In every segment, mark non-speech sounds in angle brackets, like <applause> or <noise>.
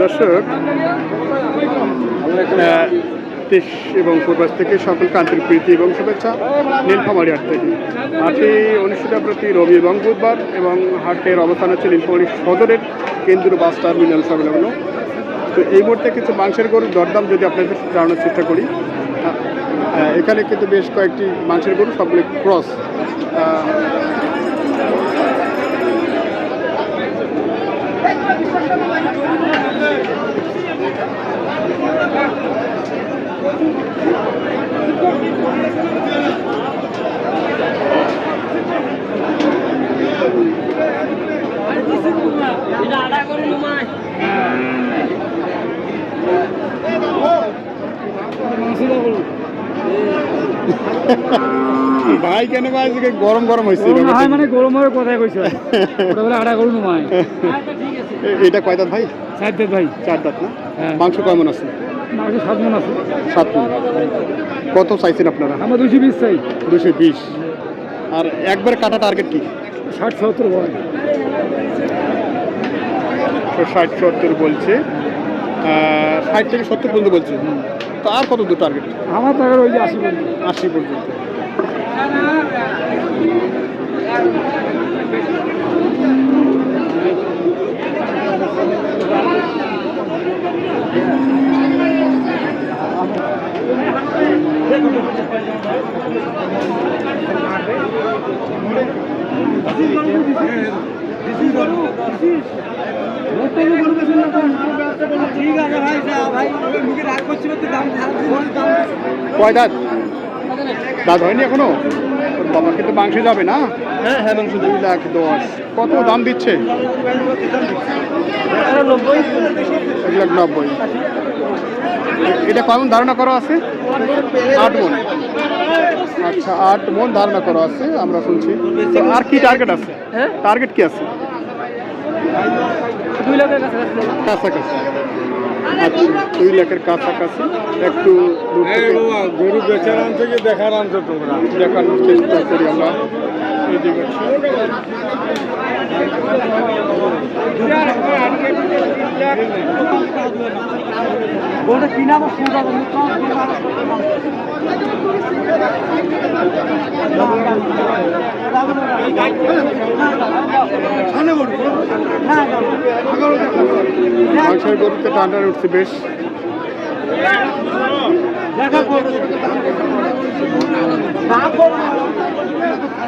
দর্শক দেশ এবং পূর্বাস থেকে সকলকে আন্তরিক প্রীতি এবং শুভেচ্ছা নীলফামারি হাট থেকে। হাটে অনুষ্ঠিত প্রতি রবি এবং বুধবার এবং হাটের অবস্থান হচ্ছে নীলফামারি সদরের কেন্দ্র বাস টার্মিনাল সংলগ্ন। তো এই মুহূর্তে কিছু মাংসের গরুর দরদাম যদি আপনাদের জানানোর চেষ্টা করি এখানে কিন্তু বেশ কয়েকটি মাংসের গরু সবগুলি ক্রস <laughs> ভাই কেন ভাই আজকে গরম গরম হয়েছে হয় মানে গরমের কথাই আড়া গরু নয় এ- <laughs> এটা কয় দাঁত ভাই? সাইড ভাই। চার দাঁত না? হ্যাঁ। মাংস কেমন আছে? মাংস সাত মন আছে। সাত মণ। কত চাইছেন আপনারা? আমরা দুশো বিশ চাই। দুশো বিশ। আর একবার কাটা টার্গেট কি? ষাট সত্তর তো ষাট সত্তর বলছে। ষাট থেকে সত্তর পর্যন্ত বলছে। তো আর কত দূর টার্গেট আমার টাকার ওই যে আশি পর্যন্ত। আশি পর্যন্ত। কয় দাঁত দাঁত হয়নি এখনও? বাবা কিন্তু মাংস যাবে না? হ্যাঁ হ্যাঁ মাংস দুই লাখ দশ। কত দাম দিচ্ছে? এক লাখ নব্বই এটা কেমন ধারণা করা আছে? আট মন। আচ্ছা আট মন ধারণা করা আছে আমরা শুনছি। আর কি টার্গেট আছে? হ্যাঁ? টার্গেট কি আছে? দুই লাখের কাছে কাছাকাছি। আচ্ছা দুই লাখের কাছাকাছি। একটু গরু বেচার আনছে কি দেখার আনছো তোমরা? দেখার চেষ্টা করি আমরা। ওটা কিনা মাংসের গরুতে টান্ডার উঠছে বেশ। দেখা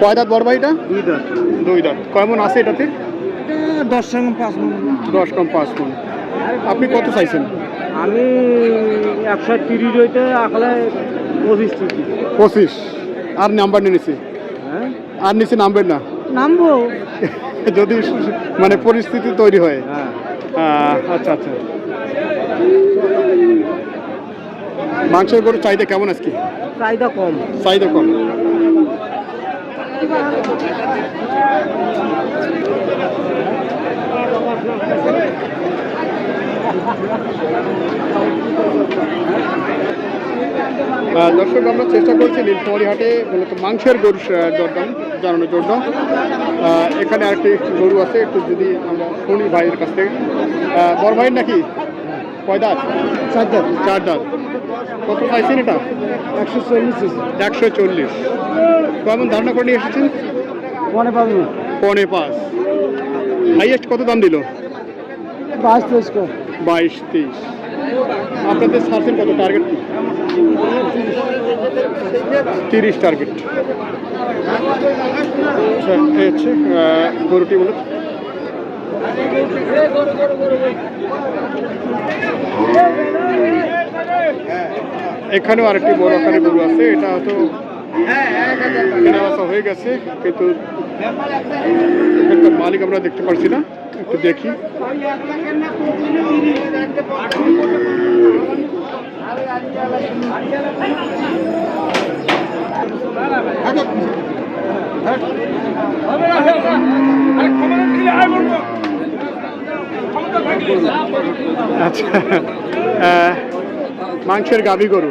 কয় দাঁত বড় ভাইটা? দুই দাঁত। দুই দাঁত। কেমন আছে এটাতে? দশ সঙ্গে পাঁচ মন। দশ কম পাঁচ কোন আপনি কত চাইছেন? আমি একশো তিরিশ হইতে আসলে পঁচিশ পঁচিশ। আর নাম্বার নিয়ে নিছি। হ্যাঁ? আর নিচে নামবেন না। নামবো? যদি মানে পরিস্থিতি তৈরি হয়। হ্যাঁ। আচ্ছা আচ্ছা। মাংসের গরু চাহিদা কেমন আজকে? চাহিদা কম। চাহিদা কম। আহ, দর্শক আমরা চেষ্টা করছি নীলফামারি হাটে মূলত মাংসের গরু আহ, দরদাম জানানোর জন্য। এখানে আরেকটি গরু আছে একটু যদি আমরা শুনি ভাইয়ের কাছ থেকে। বড় ভাইয়ের নাকি? কয় দাঁত? চার দাঁত। চার দাঁত। কত চাইছেন এটা? একশো চল্লিশ একশো চল্লিশ। কেমন ধারণা করে নিয়ে এসেছেন? মনে পাবো পনে পাঁচ হাইয়েস্ট কত দাম দিল? বাইশ তেইশ বাইশ তেইশ। আপনাদের ছাড়ছেন কত টার্গেট তিরিশ টার্গেট আচ্ছা হচ্ছে গরুটি মূলত এখানেও আরেকটি বড় আকারে গরু আছে, এটা হয়তো কেনা বেচা হয়ে গেছে, কিন্তু মালিক আমরা দেখতে পারছি না, একটু দেখি। আচ্ছা মাংসের গাভী গরু।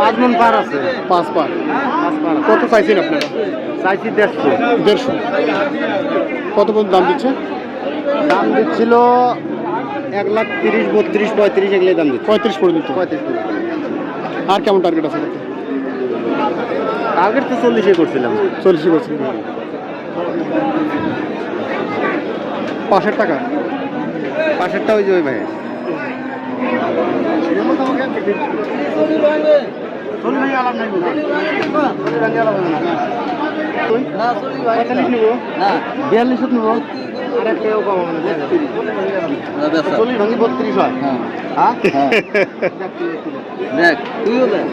পাঁচ মন পার আছে। পাঁচ পার। কত চাইছেন আপনারা? চাইছি দেড়শো। দেড়শো। কত পর্যন্ত দাম দিচ্ছে? দাম দিচ্ছিল এক লাখ তিরিশ বত্রিশ পঁয়ত্রিশ এগুলো দাম দিচ্ছে। পঁয়ত্রিশ পর্যন্ত পঁয়ত্রিশ আর কেমন টার্গেট আছে? আগের তো চল্লিশে করছিলাম। চল্লিশে বলছেন পাঁচের টাকা? পাশেরটা ওই যে ওই ভাই। বিয়াল্লিশ নেব চল্লিশ ভাঙি বত্রিশ হয় দেখ তুইও দেখ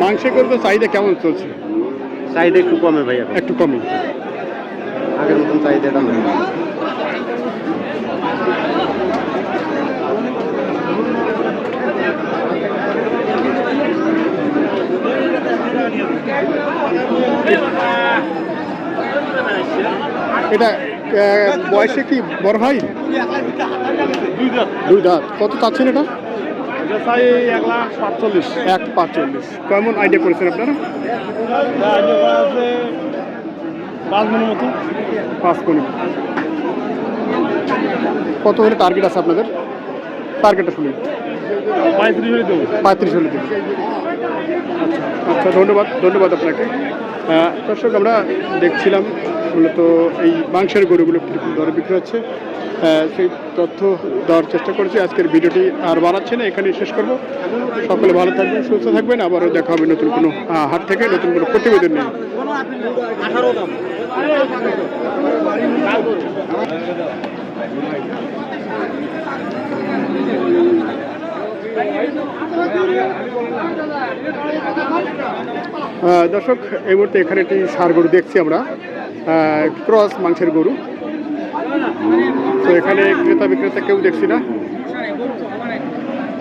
মাংসের করে তো চাহিদা কেমন চলছে? চাহিদা একটু কমে ভাই এখন একটু কমই আগের মতন চাহিদাটা এটা বয়সে কি বড় ভাই? দুই দাঁত। কত চাচ্ছেন এটা? এক পাঁচচল্লিশ। কেমন আইডিয়া করেছেন আপনারা? পাঁচ মনের মতো পাঁচ কোনি কত হলে টার্গেট আছে আপনাদের? টার্গেটটা শুনুন। পঁয়ত্রিশ হলে দেবো। পঁয়ত্রিশ হলে দেবেন আচ্ছা ধন্যবাদ ধন্যবাদ আপনাকে। দর্শক আমরা দেখছিলাম মূলত এই মাংসের গরুগুলো কীরকম দরে বিক্রি হচ্ছে। সেই তথ্য দেওয়ার চেষ্টা করেছি। আজকের ভিডিওটি আর বাড়াচ্ছে না এখানেই শেষ করব। সকলে ভালো থাকবেন সুস্থ থাকবেন। আবারও দেখা হবে নতুন কোনো হাট থেকে নতুন কোনো প্রতিবেদন আহ, দর্শক এই মুহূর্তে এখানে একটি সার গরু দেখছি আমরা। ক্রস মাংসের গরু। তো এখানে ক্রেতা বিক্রেতা কেউ দেখছি না।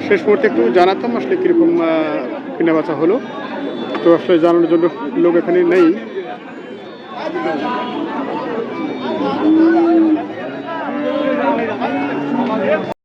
শেষ মুহূর্তে একটু জানাতাম আসলে কীরকম আহ, কেনা বেচা হলো। তো আসলে জানানোর জন্য লোক এখানে নেই।